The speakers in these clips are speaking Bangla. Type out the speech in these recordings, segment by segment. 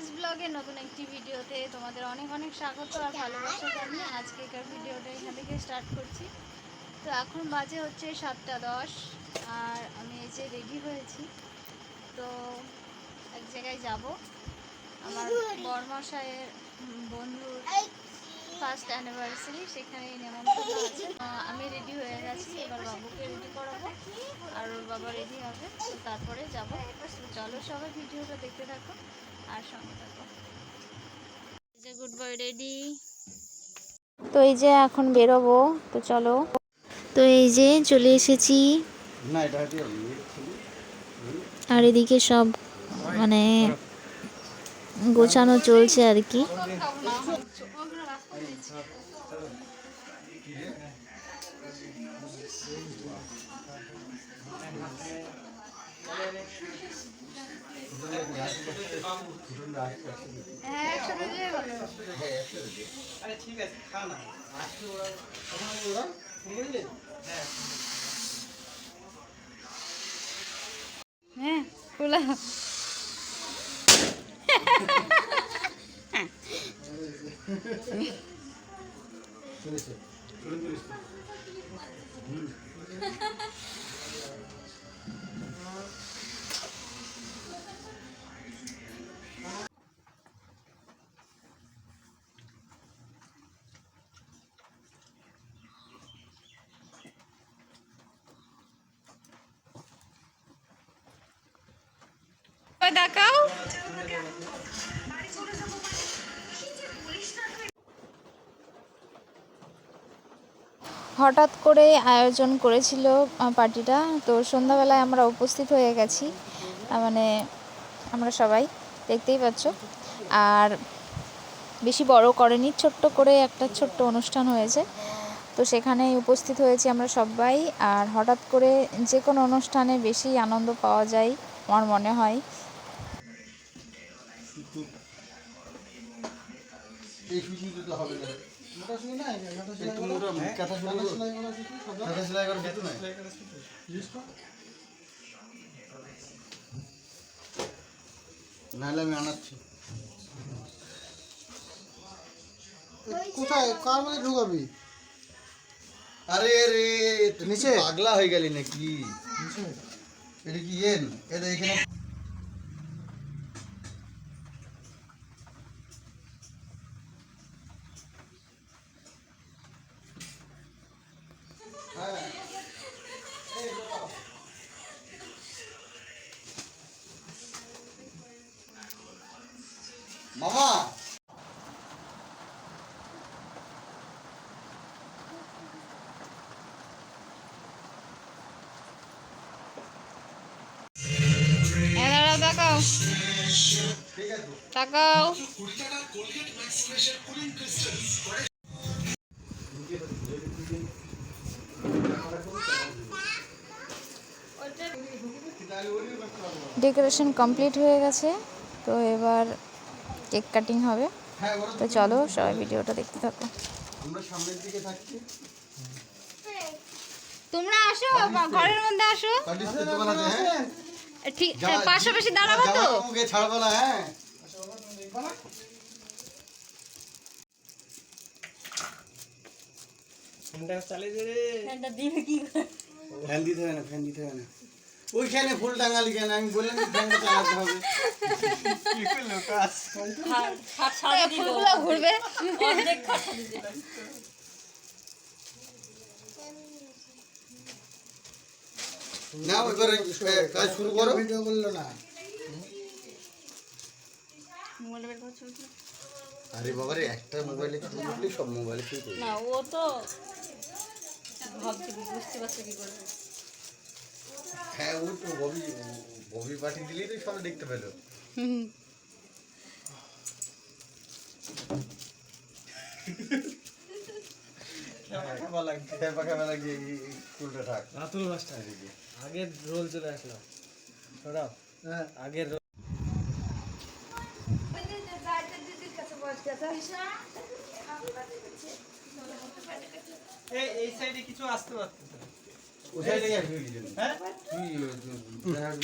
রিয়াজ ব্লগে নতুন একটি ভিডিওতে তোমাদের অনেক অনেক স্বাগত আর ভালোবাসা জানিয়ে আজকেকার ভিডিওটা এখান থেকে স্টার্ট করছি। তো এখন বাজে হচ্ছে সাতটা দশ আর আমি এই যে রেডি হয়েছি। তো এক জায়গায় যাব। আমার বরমশাইয়ের বন্ধুর ফার্স্ট অ্যানিভার্সারি সেখানে নেমন্তন্ন আছে আমি রেডি হয়ে গেছি এবার বাবুকে রেডি করাবো আর ওর বাবা রেডি হবে তো তারপরে যাব। চলো সবাই ভিডিওটা দেখতে থাকো আর সঙ্গে থাকো। যে গুড বয় রেডি তো এই যে এখন বেরোবো তো চলো। তো এই যে চলে এসেছি। আর এদিকে সব মানে গোছানো চলছে আর কি। আরে ঠিক আছে খা না আজকে ওরা ওখানে ওরা বুঝলি হ্যাঁ দেখাও হঠাৎ করে আয়োজন করেছিল পার্টিটা। তো সন্ধ্যাবেলায় আমরা উপস্থিত হয়ে গেছি। মানে আমরা সবাই, দেখতেই পাচ্ছ। আর বেশি বড় করেনি, ছোট্ট করে একটা ছোট্ট অনুষ্ঠান হয়েছে। তো সেখানে উপস্থিত হয়েছি আমরা সবাই। আর হঠাৎ করে যে কোনো অনুষ্ঠানে বেশি আনন্দ পাওয়া যায়, আমার মনে হয়। এই তো হবে না। নাহলে আমি আনাচ্ছি কোথায় কার মধ্যে ঢুকাবি আরে রে নিচে? নিচে পাগলা হয়ে গেলি নাকি এটা কি এন এটা এখানে তাকাও। ডেকোরেশন কমপ্লিট হয়ে গেছে তো এবার কেক কাটিং হবে। তো চলো সবাই ভিডিওটা দেখতে থাকো। আমরা সামনের দিকে থাকছি। তোমরা আসো ঘরের মধ্যে আসো। হ্যাঁ? ঠিক পাশাপাশি দাঁড়াবো তো? ছাড়বো না হ্যাঁ? ফ্যান দিতে হয় না ফ্যান দিতে হয় না। ওইখানে ফুল টাঙালি কেন? আমি বললাম যে ফ্যানটা চালাতে হবে। ফুলগুলো ঘুরবে। না কাজ শুরু করো। ভিডিও করল না। আরে বাবারে একটা মোবাইলে করলে সব মোবাইলে করবে? না ও তো ভাবছি বুঝতে পারছে কি করবে। হ্যাঁ ও তো ববি ববি পাঠিয়ে দিলেই তো সবাই দেখতে পেল। মাস্টার আগের রোল চলে আসলো। হ্যাঁ। আগের এই এই সাইডে কিছু আসতে পারতো? হ্যাঁ? হ্যাঁ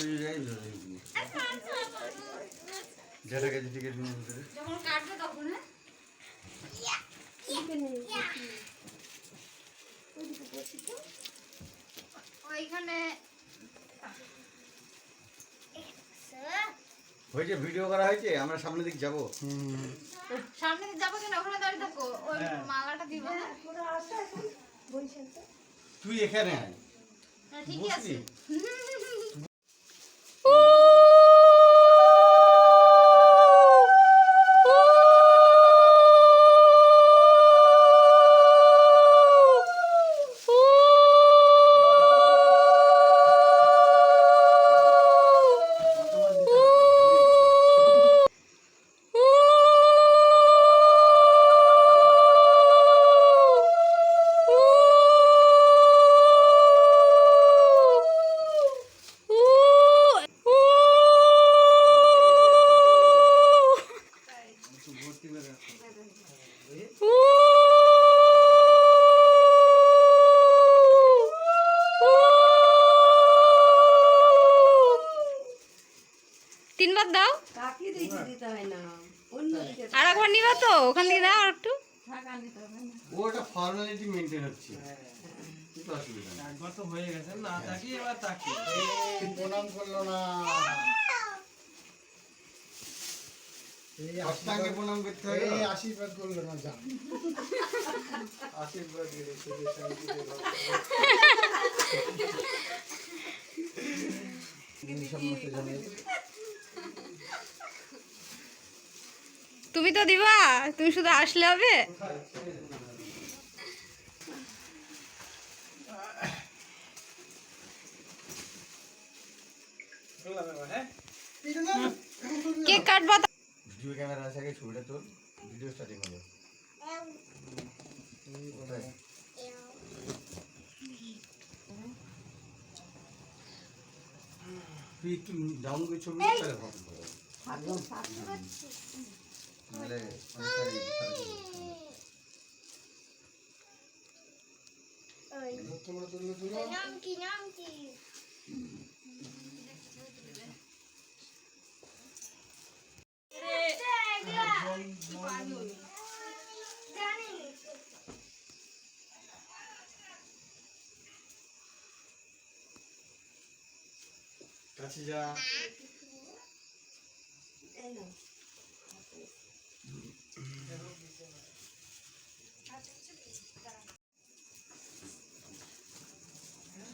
ওইখানে হয়েছে ভিডিও করা হয়েছে আমরা সামনের দিক যাব। সামনে দিক যাব কেন? ওখানে দাঁড়িয়ে থাকো। ওই হ্যাঁ। মালাটা দিব। হ্যাঁ তুই এখানে আয়। হ্যাঁ, ঠিকই আছে। তিনবার দাও। কাকে দিতে দিতে হয় না? অন্য দিকে আর একবার নিবা তো ওখান থেকে দাও আর একটু। ওটা ফর্মালিটি মেনটেন হচ্ছে। হয়ে গেছে না তাকি এবার তাকি প্রণাম করল না। অষ্টাঙ্গে প্রণাম করতে হবে। আশীর্বাদ করল না যা আশীর্বাদ তুমি তো দিবা তুমি শুধু আসলে হবে? কেক কাটবা? ভিডিও ক্যামেরা আছে আগে ছবিটা তোল ভিডিও স্টার্টিং হবে তুই একটু ডাউন করে ছবি নিয়ে তাহলে হবে নাহলে অনেকটা ই খারাপ হবে। তোমরা তুললে তুলো কাছে যা এই না বেগুনের কালার একরকম কালার আরেকরকম হয়ে যাচ্ছে কেন রে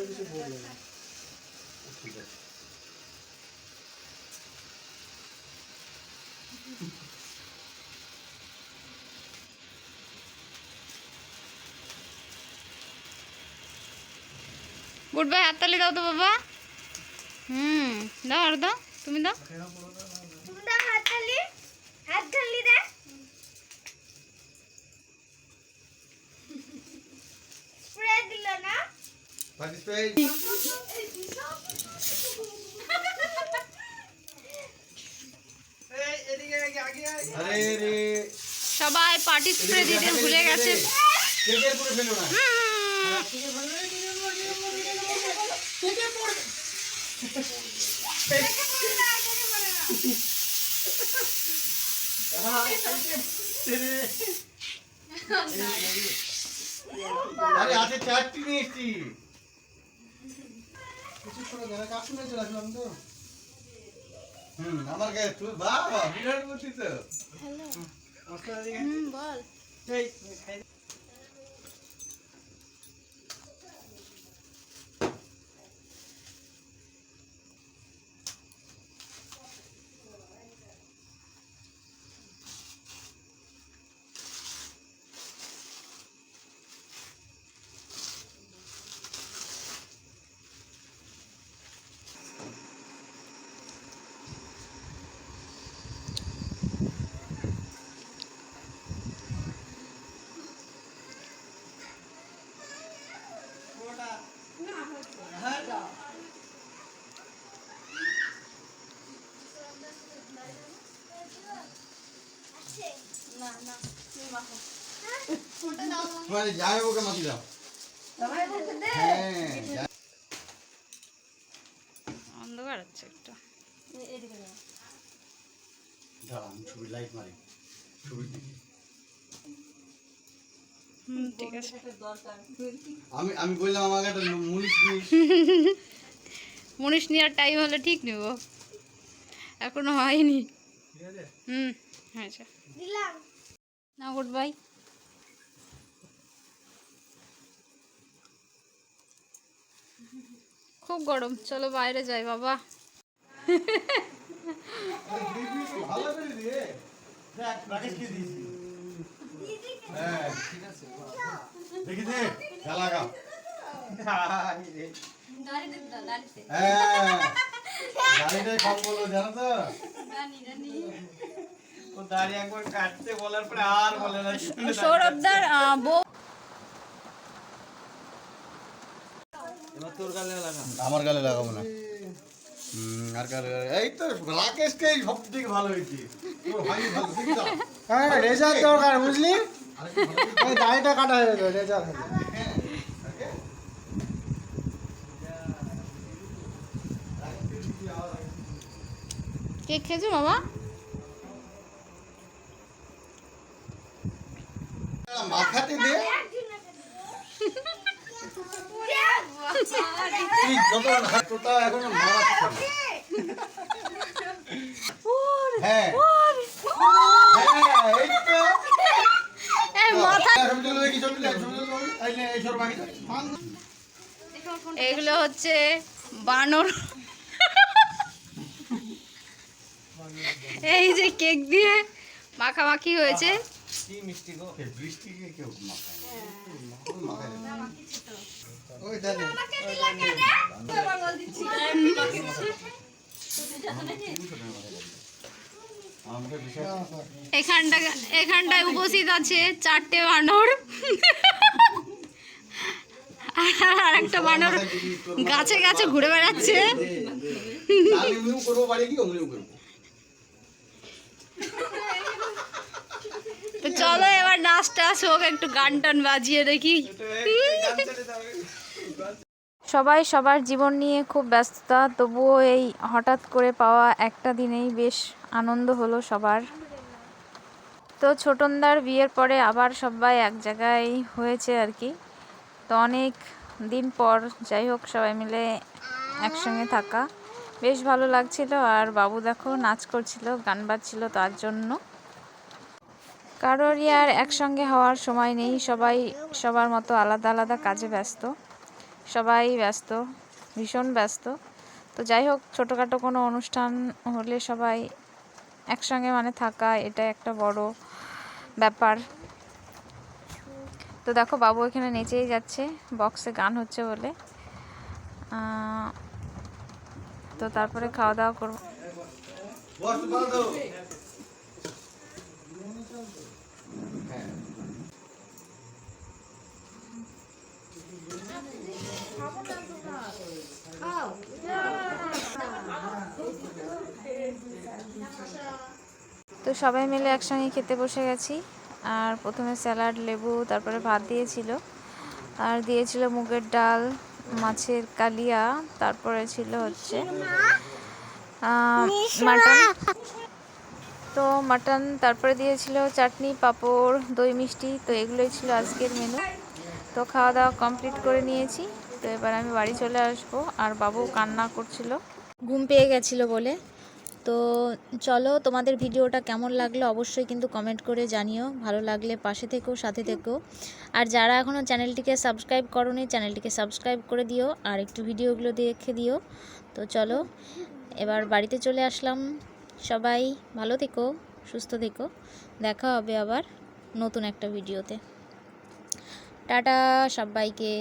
কেউ কিছু বলবে না। ঠিক আছে গুড বাই হাততালি দাও তো বাবা। হুম দাও আর দাও তুমি দাও। পার্টিসিপেট এই এদিকে আগে আগে আগে আরে রে সবাই পার্টি স্প্রে দিতে ভুলে গেছে। আরে আছে চারটি নিয়ে এসছি। কিছু করে না কাশ্মীরে চলে আসলাম তো। হুম আমার গায়ে তুই বাবা বিরাট বলছিস তো। মশলা বল। এই যাই মাতি দাও যা- অন্ধকার হচ্ছে একটা এদিকে না দাঁড়া আমি ছবি লাইট মারি ছবি দেখি। ঠিক আছে দরকার আমি আমি বললাম আমাকে একটা মুনিশ মুনিশ নেওয়ার টাইম হলে ঠিক নেব এখনও হয়নি ঠিক আছে হুম আচ্ছা না গুড বাই খুব গরম। চলো বাইরে যাই বাবা। ভালো করে আমার গালে লাগাবো না। হুম, আর কার এই তো রাকেশকেই সব থেকে ভালো হয়েছে হ্যাঁ রেজার দরকার বুঝলি? এই দাড়িটা কাটা হয়ে গেল রেজার কেক খেয়েছো বাবা মাথাতে দে। এগুলো হচ্ছে বানর। এই যে কেক দিয়ে মাখামাখি হয়েছে। কি মিষ্টি গো? বৃষ্টিকে কেউ মাখায় না। মাখায় না। ওই জানি আমাকে বিষয় এখানটা এখানটায় উপস্থিত আছে চারটে বানর। আর একটা বানর গাছে গাছে ঘুরে বেড়াচ্ছে। চলো এবার নাচ টাচ হোক, একটু গান টান বাজিয়ে দেখি। সবাই সবার জীবন নিয়ে খুব ব্যস্ততা, তবুও এই হঠাৎ করে পাওয়া একটা দিনেই বেশ আনন্দ হলো সবার। তো ছোটনদার বিয়ের পরে আবার সবাই এক জায়গায় হয়েছে আর কি। তো অনেক দিন পর যাই হোক সবাই মিলে একসঙ্গে থাকা। বেশ ভালো লাগছিল আর বাবু দেখো নাচ করছিল, গান বাজছিল তার জন্য। কারোরই আর একসঙ্গে হওয়ার সময় নেই, সবাই সবার মতো আলাদা আলাদা কাজে ব্যস্ত। সবাই ব্যস্ত, ভীষণ ব্যস্ত। তো যাই হোক, ছোটোখাটো কোনো অনুষ্ঠান হলে সবাই একসঙ্গে মানে থাকা, এটা একটা বড় ব্যাপার। তো দেখো, বাবু এখানে নেচেই যাচ্ছে বক্সে গান হচ্ছে বলে। তো তারপরে খাওয়া দাওয়া করব বস বল দাও তো সবাই মিলে একসঙ্গে খেতে বসে গেছি আর প্রথমে স্যালাড লেবু তারপরে ভাত দিয়েছিল। আর দিয়েছিল মুগের ডাল মাছের কালিয়া তারপরে ছিল হচ্ছে মাটন। তো মাটন তারপরে দিয়েছিল চাটনি পাঁপড় দই মিষ্টি তো এগুলোই ছিল আজকের মেনু। তো খাওয়া দাওয়া কমপ্লিট করে নিয়েছি। তো এবার আমি বাড়ি চলে আসব। আর বাবু কান্না করছিল। ঘুম পেয়ে গেছিল বলে। তো চলো, তোমাদের ভিডিওটা কেমন লাগল অবশ্যই কিন্তু কমেন্ট করে জানিও। ভালো লাগলে পাশে থেকো, সাথে থেকেও আর যারা এখনও চ্যানেলটিকে সাবস্ক্রাইব করোনি, চ্যানেলটিকে সাবস্ক্রাইব করে দিও। আর একটু ভিডিওগুলো দেখে দিও। তো চলো, এবার বাড়িতে চলে আসলাম। সবাই ভালো থেকো, সুস্থ থেকো। দেখা হবে আবার নতুন একটা ভিডিওতে। টাটা সবাইকে।